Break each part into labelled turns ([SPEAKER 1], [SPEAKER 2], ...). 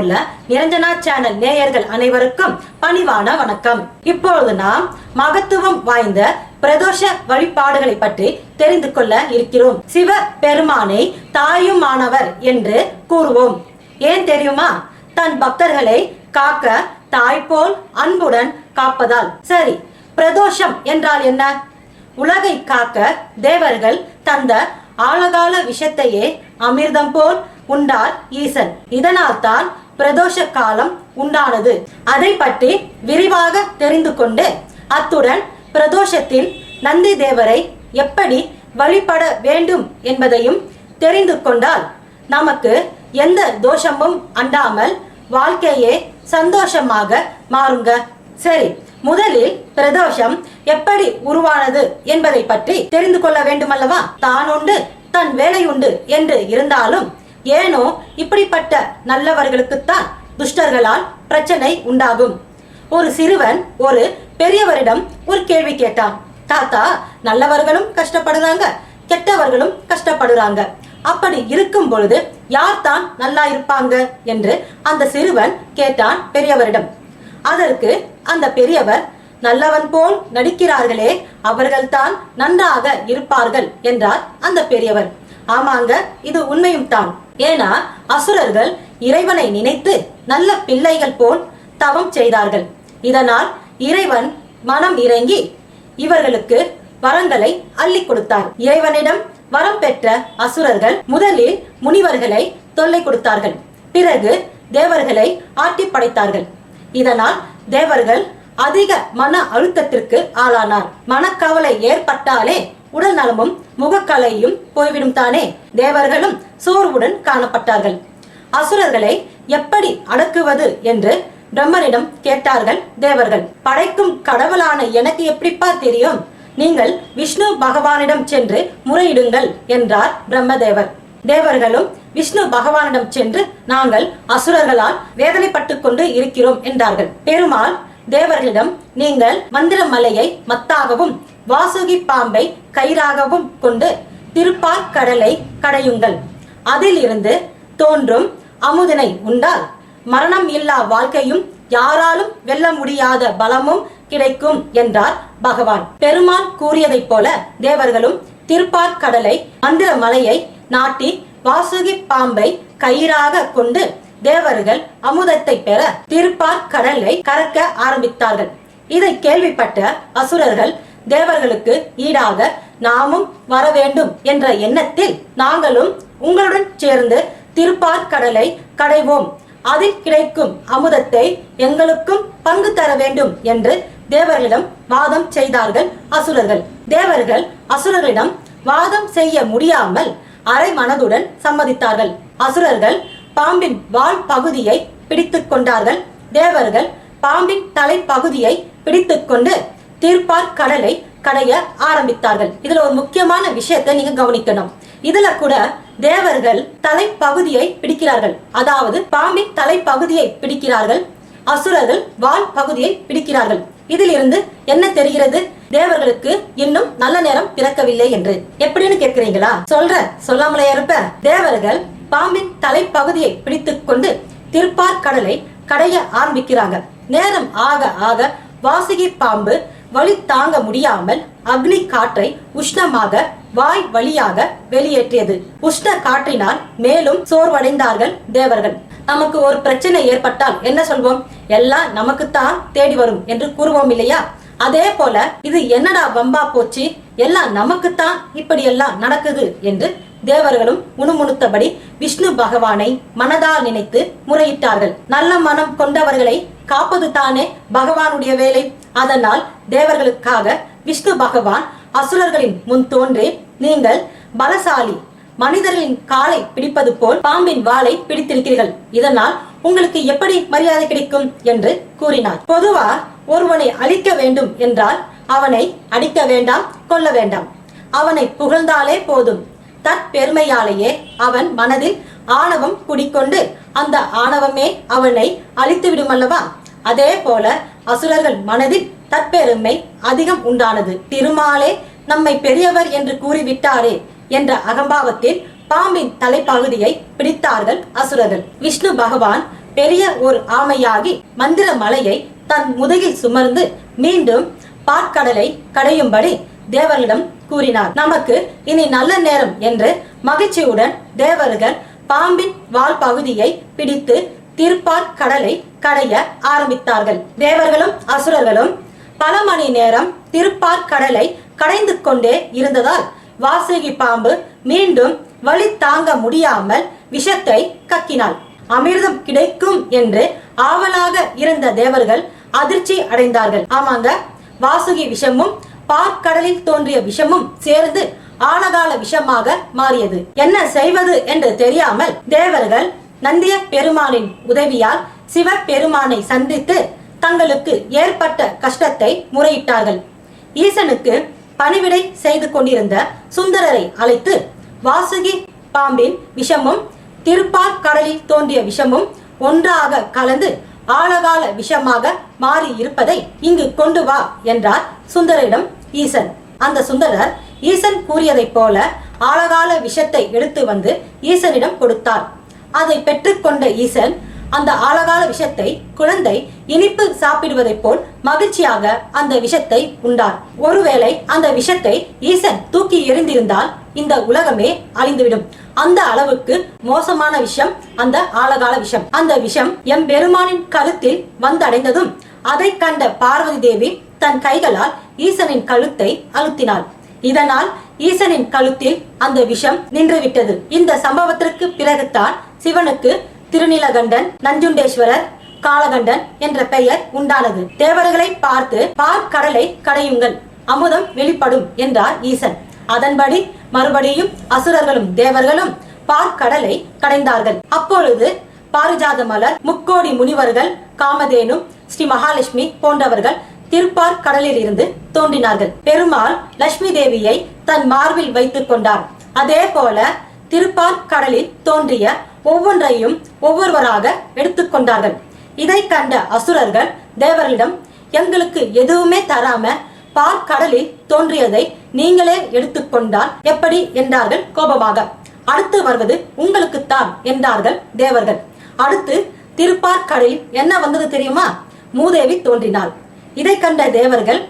[SPEAKER 1] உள்ள நிரஞ்சனா சேனல் நேயர்கள் அனைவருக்கும் பணிவான வணக்கம். இப்பொழுது நாம் மகத்துவம் வாய்ந்த பிரதோஷ வழிபாடுகளை பற்றி தெரிந்து கொள்ள இருக்கிறோம். சிவ பெருமானை தாயுமானவர் என்று கூறுவோம். ஏன் தெரியுமா? தன் பக்தர்களை காக்க தாய் போல் அன்புடன் காப்பதால். சரி பிரதோஷம் என்றால் என்ன? உலகை காக்க தேவர்கள் தந்த ஆழகால விஷத்தையே அமிர்தம் போல் உண்டார் ஈசன். இதனால் தான் பிரதோஷ காலம் உண்டானது. அதை பற்றி விரிவாக தெரிந்து கொண்டு அத்துடன் பிரதோஷத்தில் நந்தி தேவரை எப்படி வழிபட வேண்டும் என்பதையும் தெரிந்து கொண்டால் நமக்கு எந்த தோஷமும் அண்டாமல் வாழ்க்கையே சந்தோஷமாக மாறுங்க. சரி முதலில் பிரதோஷம் எப்படி உருவானது என்பதை பற்றி தெரிந்து கொள்ள வேண்டுமல்லவா? தான் உண்டு தன் வேலை உண்டு என்று இருந்தாலும் ஏனோ இப்படிப்பட்ட நல்லவர்களுக்குத்தான் துஷ்டர்களால் பிரச்சனை உண்டாகும். ஒரு சிறுவன் ஒரு பெரியவரிடம் ஒரு கேள்வி கேட்டான். தாத்தா நல்லவர்களும் கஷ்டப்படுறாங்க கெட்டவர்களும் கஷ்டப்படுறாங்க. அப்படி இருக்கும் பொழுது யார் தான் நல்லா இருப்பாங்க என்று அந்த சிறுவன் கேட்டான் பெரியவரிடம். அதற்கு அந்த பெரியவர் நல்லவன் போல் நடிக்கிறார்களே அவர்கள்தான் நன்றாக இருப்பார்கள் என்றார் அந்த பெரியவர். ஆமாங்க இது உண்மையும் தான். ஏன்னா அசுரர்கள் இறைவனை நினைத்து நல்ல பிள்ளைகள் போல் தவம் செய்தார்கள். இதனால் இறைவன் மனம் இறங்கி இவர்களுக்கு வரங்களை அள்ளி கொடுத்தார். இறைவனிடம் வரம் பெற்ற அசுரர்கள் முதலில் முனிவர்களை தொல்லை கொடுத்தார்கள். பிறகு தேவர்களை ஆட்டி படைத்தார்கள். இதனால் தேவர்கள் அதிக மன அழுத்தத்திற்கு ஆளானார். மனக்கவலை ஏற்பட்டாலே உடல் நலமும் முகக்கலையும் போய்விடும் தானே? தேவர்களும் சோர்வுடன் காணப்பட்டார்கள். அசுரர்களை எப்படி அடக்குவது என்று பிரம்மனிடம் கேட்டார்கள் தேவர்கள். படைக்கும் கடவுளான எனக்கு எப்படிப்பா தெரியும்? நீங்கள் விஷ்ணு பகவானிடம் சென்று முறையிடுங்கள் என்றார் பிரம்மதேவர். தேவர்களும் விஷ்ணு பகவானிடம் சென்று நாங்கள் அசுரர்களால் வேதனைப்பட்டு கொண்டு இருக்கிறோம் என்றார்கள். பெருமாள் தேவர்களிடம் நீங்கள் மந்திர மலையை மத்தாகவும் வாசுகி பாம்பை கயிறாகவும் கொண்டு திருப்பால் கடலை கடையுங்கள். அதிலிருந்து தோன்றும் அமுதனை உண்டால் மரணம் இல்லா வாழ்க்கையும் யாராலும் வெல்ல முடியாத பலமும் கிடைக்கும் என்றார் பகவான். பெருமான் கூறியதைப் போல தேவர்களும் திருப்பார் கடலை மந்திர மலையை நாட்டி வாசுகி பாம்பை கயிறாக கொண்டு தேவர்கள் அமுதத்தை பெற திருப்பார் கடலை கறக்க ஆரம்பித்தார்கள். இதை கேள்விப்பட்ட அசுரர்கள் தேவர்களுக்கு ஈடாக நாமும் வர வேண்டும் என்ற எண்ணத்தில் நாங்களும் உங்களுடன் சேர்ந்து திருப்பார் கடலை கடைவோம். அதில் கிடைக்கும் அமுதத்தை எங்களுக்கும் பங்கு தர வேண்டும் என்று தேவர்களிடம் வாதம் செய்தார்கள் அசுரர்கள். தேவர்கள் அசுரர்களிடம் வாதம் செய்ய முடியாமல் அரை மனதுடன் சம்மதித்தார்கள். அசுரர்கள் பாம்பின் வால் பகுதியை பிடித்துக் கொண்டார்கள். தேவர்கள் பாம்பின் தலை பகுதியை பிடித்துக்கொண்டு தீர்ப்பார் கடலை கடைய ஆரம்பித்தார்கள். இதுல ஒரு முக்கியமான விஷயத்தை நீங்க கவனிக்கணும். இதுல கூட தேவர்கள் தலைப்பகுதியை பிடிக்கிறார்கள். அதாவது பாம்பின் தலைப்பகுதியை பிடிக்கிறார்கள். அசுரர்கள் வால் பகுதியை பிடிக்கிறார்கள். இதிலிருந்து என்ன தெரிகிறது? தேவர்களுக்கு இன்னும் நல்ல நேரம் பிறக்கவில்லை என்று. எப்படின்னு கேக்குறீங்களா? சொல்ற சொல்லாமலே இருப்ப. தேவர்கள் பாம்பின் தலைப்பகுதியை பிடித்துக் கொண்டு திருப்பார் கடலை கடைய ஆரம்பிக்கிறாங்க. நேரம் ஆக ஆக வாசுகி பாம்பு வலி தாங்க முடியாமல் அக்னி காற்றை உஷ்ணமாக வாய் வழியாக வெளியேற்றியது. உஷ்ண காற்றினால் மேலும் சோர்வடைந்தார்கள் தேவர்கள். நமக்கு ஒரு பிரச்சனை ஏற்பட்டால் என்ன சொல்வோம்? எல்லாம் நமக்குத்தான் தேடி வரும் என்று கூறுவோம் இல்லையா? அதே போல இது என்னடா வம்பா போச்சு? எல்லாம் நமக்குத்தான் இப்படி எல்லாம் நடக்குது என்று தேவர்களும் முணுமுணுத்தபடி விஷ்ணு பகவானை மனதால் நினைத்து முறையிட்டார்கள். நல்ல மனம் கொண்டவர்களை காப்பது தானே பகவானுடைய வேலை. அதனால் தேவர்களுக்காக விஷ்ணு பகவான் அசுரர்களின் முன் தோன்றே நீங்கள் பலசாலி மனிதர்களின் காலை பிடிப்பது போல் பாம்பின் வாளை பிடித்திருக்கிறீர்கள். இதனால் உங்களுக்கு எப்படி மரியாதை கிடைக்கும்? என்று கூறினார். பொதுவா ஒருவனை அழிக்க வேண்டும் என்றால் அவனை அடிக்க வேண்டாம் கொல்ல வேண்டாம். அவனை புகழ்ந்தாலே போதும். தற்பெருமையாலேயே அவன் மனதில் ஆணவம் குடிக்கொண்டு அந்த ஆணவமே அவனை அழித்து விடுமல்லவா? அதே போல அசுரர்கள் மனதில் தற்பெருமை அதிகம் உண்டானது. திருமாலே நம்மை பெரியவர் என்று கூறிவிட்டாரே என்ற அகம்பாவத்தில் பாம்பின் தலைப்பகுதியை பிடித்தார்கள் அசுரர்கள். விஷ்ணு பகவான் பெரிய ஒரு ஆமையாகி மந்திர மலையை தன் முதுகில் சுமர்ந்து மீண்டும் பாற்கடலை கடையும்படி தேவர்களிடம் கூறினார். நமக்கு இனி நல்ல நேரம் என்று மகிழ்ச்சியுடன் தேவர்கள் பாம்பின் வால் பகுதியை பிடித்து திருப்பால் கடலை கடைய ஆரம்பித்தார்கள். தேவர்களும் அசுரர்களும் பல மணி நேரம் திருப்பார் கடலை கடைந்து கொண்டே இருந்ததால் வாசுகி பாம்பு மீண்டும் வலி தாங்க முடியாமல் விஷத்தை கக்கினாள். அமிர்தம் கிடைக்கும் என்று ஆவலாக இருந்த தேவர்கள் அதிர்ச்சி அடைந்தார்கள். ஆமாங்க வாசுகி விஷமும் பார்க்கடலில் தோன்றிய விஷமும் சேர்ந்து ஆழகால விஷமாக மாறியது. என்ன செய்வது என்று தெரியாமல் தேவர்கள் நந்திய பெருமானின் உதவியால் சிவ பெருமானை சந்தித்து தங்களுக்கு ஏற்பட்ட கஷ்டத்தை முறையிட்டார்கள். ஈசனுக்கு பணிவிடை செய்து கொண்டிருந்த சுந்தரரை அழைத்து வாசுகி பாம்பின் விஷமும் திருப்பால் கடலில் தோன்றிய விஷமும் ஒன்றாக கலந்து ஆழகால விஷமாக மாறி இருப்பதை இங்கு கொண்டு வா என்றார் சுந்தரிடம் ஈசன். அந்த சுந்தரர் ஈசன் கூறியதைப் போல ஆழகால விஷத்தை எடுத்து வந்து ஈசனிடம் கொடுத்தார். அதை பெற்றுக்கொண்ட ஈசன் அந்த ஆழகால விஷத்தை குழந்தை இனிப்பு சாப்பிடுவதைப் போல் மகிழ்ச்சியாக அந்த விஷத்தை உண்டார். ஒருவேளை அந்த விஷத்தை ஈசன் தூக்கி எறிந்திருந்தால் இந்த உலகமே அழிந்துவிடும். அந்த அளவுக்கு மோசமான விஷம் அந்த ஆழகால விஷம். அந்த விஷம் எம் பெருமானின் கழுத்தில் வந்தடைந்ததும் அதை கண்ட பார்வதி தேவி தன் கைகளால் ஈசனின் கழுத்தை அழுத்தினாள். இதனால் ஈசனின் கழுத்தில் அந்த விஷம் நின்றுவிட்டது. இந்த சம்பவத்திற்கு பிறகுதான் சிவனுக்கு திருநீலகண்டன் நஞ்சுண்டேஸ்வரர் காலகண்டன் என்ற பெயர் உண்டானது. தேவர்களை பார்த்து பார்க்கடலை கடையுங்கள் அமுதம் வெளிப்படும் என்றார் ஈசன். அதன்படி மறுபடியும் அசுரர்களும் தேவர்களும் பார்க்கடலை கடைந்தார்கள் அப்பொழுது பாரிஜாத மலர் முக்கோடி முனிவர்கள் காமதேனு ஸ்ரீ மகாலட்சுமி போன்றவர்கள் திருப்பார் கடலில் இருந்து தோன்றினார்கள். பெருமாள் லட்சுமி தேவியை தன் மார்பில் வைத்துக் கொண்டார். அதே போல திருப்பார் கடலில் தோன்றிய ஒவ்வொன்றையும் ஒவ்வொருவராக எடுத்துக்கொண்டார்கள் இதை கண்ட அசுரர்கள் தேவர்களிடம் எங்களுக்கு எதுவுமே தராம பார்க்கடலில் தோன்றியதை நீங்களே எடுத்துக்கொண்டால் எப்படி? என்றார்கள் கோபமாக. அடுத்து வருவது உங்களுக்குத்தான் என்றார்கள் தேவர்கள். அடுத்து திருப்பார்கடலில் என்ன வந்தது தெரியுமா? மூதேவி தோன்றினாள். இதை கண்ட தேவர்கள்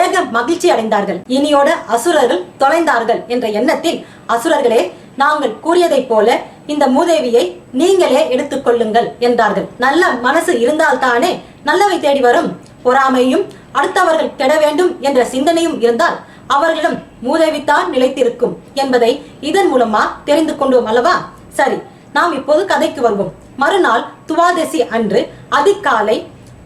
[SPEAKER 1] ஏக மகிழ்ச்சி அடைந்தார்கள். இனியோட அசுரர்கள் தொலைந்தார்கள் என்ற எண்ணத்தில் அசுரர்களே நாங்கள் கூறியதைப் போல இந்த மூதேவியை நீங்களே எடுத்துக்கொள்ளுங்கள் என்றார்கள். நல்ல மனசு இருந்தால்தானே நல்லவை தேடி வரும். பொறாமையும் அடுத்தவர்கள் கெட வேண்டும் என்ற சிந்தனையும் இருந்தால் அவர்களிடம் மூதேவித்தான் நிலைத்திருக்கும் என்பதை இதன் மூலமா தெரிந்து கொண்டோம் அல்லவா? சரி நாம் இப்போது கதைக்கு வருவோம். மறுநாள் துவாதசி அன்று அதிகாலை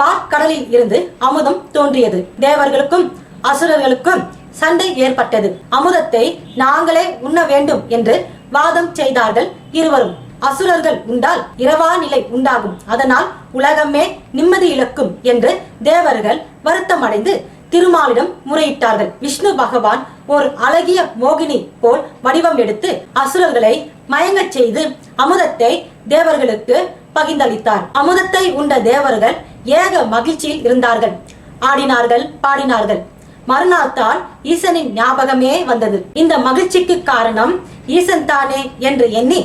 [SPEAKER 1] பாற்கடலில் இருந்து அமுதம் தோன்றியது. தேவர்களுக்கும் அசுரர்களுக்கும் சண்டை ஏற்பட்டது. அமுதத்தை நாங்களே உண்ண வேண்டும் என்று வாதம் செய்தார்கள் இருவரும். அசுரர்கள் உண்டால் இரவா நிலை உண்டாகும். அதனால் உலகமே நிம்மதி இழக்கும் என்று தேவர்கள் வருத்தமடைந்து திருமாலிடம் முறையிட்டார்கள். விஷ்ணு பகவான் ஒரு அழகிய மோகினி போல் வடிவம் எடுத்து அசுரர்களை மயங்கச் செய்து அமுதத்தை தேவர்களுக்கு பகிர்ந்தளித்தார். அமுதத்தை உண்ட தேவர்கள் ஏக மகிழ்ச்சியில் இருந்தார்கள். ஆடினார்கள் பாடினார்கள். மறுநாள்தான் ஈசனின் ஞாபகமே வந்தது. இந்த மகிழ்ச்சிக்கு காரணம் ஈசன் தானே என்று எண்ணி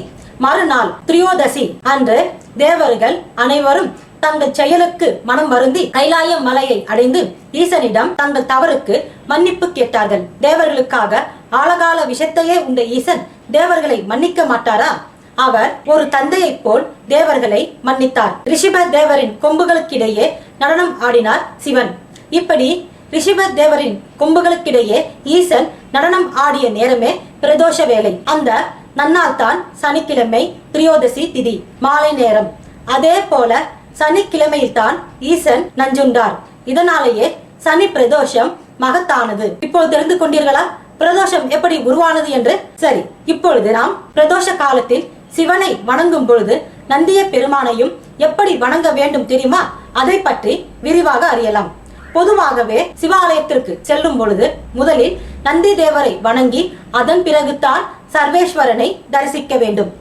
[SPEAKER 1] மறுநாள் திரியோதசி அன்று தேவர்கள் அனைவரும் தங்கள் செயலுக்கு மனம் வருந்தி கைலாய மலையை அடைந்து ஈசனிடம் தங்கள் தவறுக்கு மன்னிப்பு கேட்டார்கள். தேவர்களுக்காக ஆழகால விஷத்தையே உண்ட ஈசன் தேவர்களை மன்னிக்க மாட்டாரா? அவர் ஒரு தந்தையைப் போல் தேவர்களை மன்னித்தார். ரிஷிப தேவரின் கொம்புகளுக்கிடையே நடனம் ஆடினார் சிவன். இப்படி ரிஷிப தேவரின் கொம்புகளுக்கிடையே ஈசன் நடனம் ஆடிய நேரமே பிரதோஷ வேலை அந்த நன்னாள் தான் சனிக்கிழமை திரியோதசி திதி மாலை நேரம். அதே போல சனிக்கிழமையில் தான் ஈசன் நஞ்சுண்டார். இதனாலேயே சனி பிரதோஷம் மகத்தானது. இப்போது தெரிந்து கொண்டீர்களா? பிரதோஷம் எப்படி உருவானது என்று? சரி இப்பொழுது நாம் பிரதோஷ காலத்தில் சிவனை வணங்கும் பொழுது நந்திய பெருமானையும் எப்படி வணங்க வேண்டும் தெரியுமா? அதை பற்றி விரிவாக அறியலாம். பொதுவாகவே சிவாலயத்திற்கு செல்லும் பொழுது முதலில் நந்தி தேவரை வணங்கி அதன் பிறகுதான் சர்வேஸ்வரனை தரிசிக்க வேண்டும்.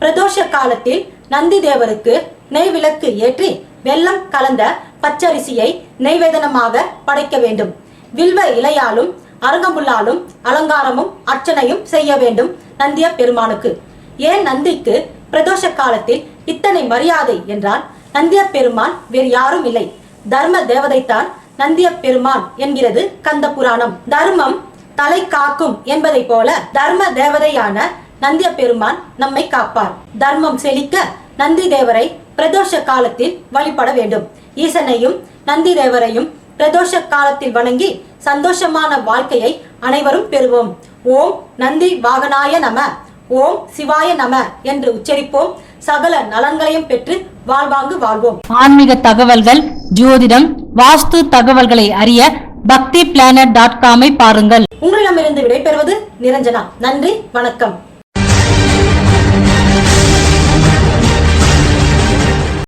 [SPEAKER 1] பிரதோஷ காலத்தில் நந்தி தேவருக்கு நெய் விளக்கு ஏற்றி வெள்ளம் கலந்த பச்சரிசியை நெய்வேதனமாக படைக்க வேண்டும். வில்வ இலையாலும் அருகம்புல்லாலும் அலங்காரமும் அர்ச்சனையும் செய்ய வேண்டும் நந்திய பெருமானுக்கு. ஏன் நந்திக்கு பிரதோஷ காலத்தில் இத்தனை மரியாதை என்றால் நந்திய பெருமான் வேறு யாரும் இல்லை. தர்ம தேவதைத்தான் நந்திய பெருமான் என்கிறது கந்த புராணம் தர்மம் தலை காக்கும் என்பதை போல தர்ம தேவதையான நந்திய பெருமான் நம்மை காப்பார். தர்மம் செழிக்க நந்தி தேவரை பிரதோஷ காலத்தில் வழிபட வேண்டும். ஈசனையும் நந்தி தேவரையும் பிரதோஷ காலத்தில் வணங்கி சந்தோஷமான வாழ்க்கையை அனைவரும் பெறுவோம். ஓம் நந்தி வாகனாய நம. ஓம் சிவாய நம என்று உச்சரிப்போம். சகல நலன்களையும் பெற்று வாழ்வாங்கு வாழ்வோம்.
[SPEAKER 2] ஆன்மீக தகவல்கள் ஜோதிடம் வாஸ்து தகவல்களை அறிய பக்தி பிளானட் டாட் காமை பாருங்கள்.
[SPEAKER 1] உங்களிடமிருந்து விடைபெறுவது நிரஞ்சனா. நன்றி வணக்கம்.